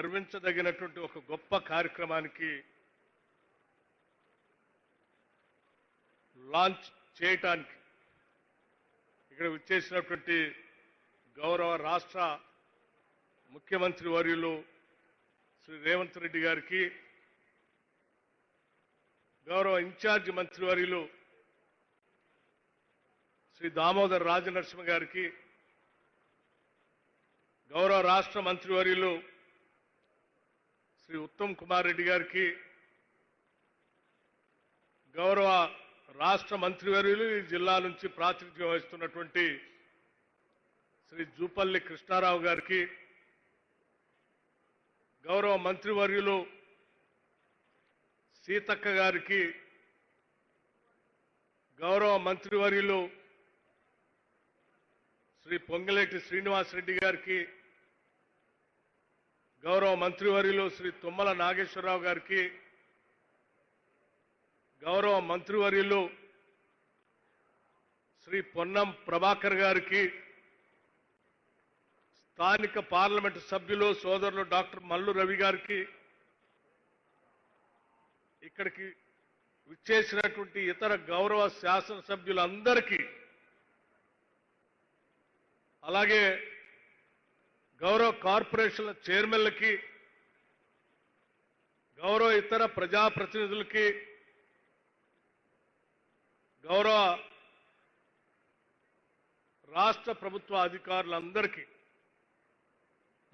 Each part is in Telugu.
గర్వించదగినటువంటి ఒక గొప్ప కార్యక్రమానికి లాంచ్ చేయటానికి ఇక్కడ విచ్చేసినటువంటి గౌరవ రాష్ట్ర ముఖ్యమంత్రి వర్యులు శ్రీ రేవంత్ రెడ్డి గారికి గౌరవ ఇన్ఛార్జ్ మంత్రివర్యులు శ్రీ దామోదర్ రాజనరసింహ గారికి గౌరవ రాష్ట్ర మంత్రివర్యులు శ్రీ ఉత్తమ్ కుమార్ రెడ్డి గారికి గౌరవ రాష్ట్ర మంత్రివర్యులు ఈ జిల్లా నుంచి ప్రాతినిధ్యం వహిస్తున్నటువంటి శ్రీ జూపల్లి కృష్ణారావు గారికి గౌరవ మంత్రివర్యులు సీతక్క గారికి గౌరవ మంత్రివర్యులు శ్రీ పొంగలేటి శ్రీనివాసరెడ్డి గారికి గౌరవ మంత్రివర్యులు శ్రీ తుమ్మల నాగేశ్వరరావు గారికి గౌరవ మంత్రివర్యులు శ్రీ పొన్నం ప్రభాకర్ గారికి స్థానిక పార్లమెంటు సభ్యులు సోదరులు డాక్టర్ మల్లు రవి గారికి ఇక్కడికి విచ్చేసినటువంటి ఇతర గౌరవ శాసనసభ్యులందరికీ అలాగే గౌరవ కార్పొరేషన్ల చైర్మన్లకి గౌరవ ఇతర ప్రజాప్రతినిధులకి గౌరవ రాష్ట్ర ప్రభుత్వ అధికారులందరికీ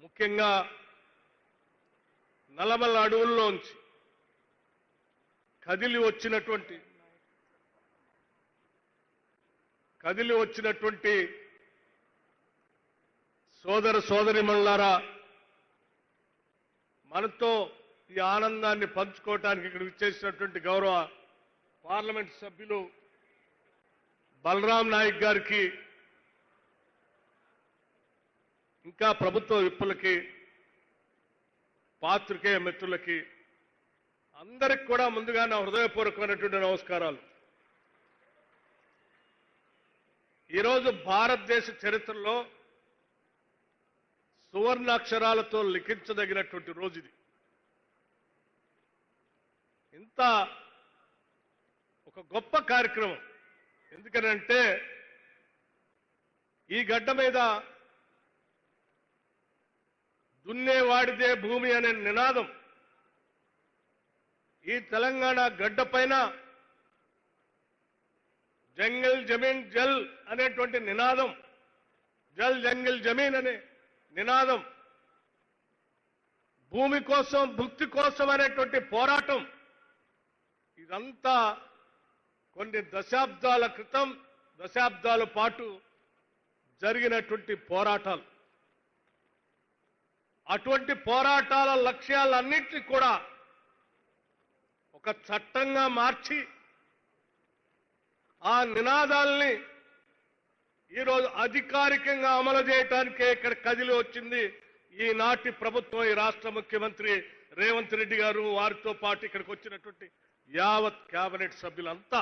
ముఖ్యంగా నలమల అడవుల్లోంచి కదిలి వచ్చినటువంటి కదిలి వచ్చినటువంటి సోదర సోదరిమణులారా మనతో ఈ ఆనందాన్ని పంచుకోవటానికి ఇక్కడ విచ్చేసినటువంటి గౌరవ పార్లమెంట్ సభ్యులు బలరాం నాయక్ గారికి ఇంకా ప్రభుత్వ విప్పులకి పాత్రికేయ మిత్రులకి అందరికి కూడా ముందుగా నా హృదయపూర్వకమైనటువంటి నమస్కారాలు. ఈరోజు భారతదేశ చరిత్రలో సువర్ణాక్షరాలతో లిఖించదగినటువంటి రోజు ఇది. ఇంత ఒక గొప్ప కార్యక్రమం. ఎందుకనంటే ఈ గడ్డ మీద దున్నేవాడిదే భూమి అనే నినాదం ఈ తెలంగాణ గడ్డ పైన జంగల్ జమీన్ జల్ అనేటువంటి నినాదం. జల్ జంగిల్ జమీన్ అనే నినాదం. భూమి కోసం భుక్తి కోసం అనేటువంటి పోరాటం. ఇదంతా కొన్ని దశాబ్దాల క్రితం దశాబ్దాల పాటు జరిగినటువంటి పోరాటాలు. అటువంటి పోరాటాల లక్ష్యాలన్నింటినీ కూడా ఒక చట్టంగా మార్చి ఆ నినాదాల్ని ఈరోజు అధికారికంగా అమలు చేయటానికే ఇక్కడ కదిలి వచ్చింది ఈనాటి ప్రభుత్వం ఈ రాష్ట్ర ముఖ్యమంత్రి రేవంత్ రెడ్డి గారు వారితో పాటు ఇక్కడికి వచ్చినటువంటి యావత్ కేబినెట్ సభ్యులంతా.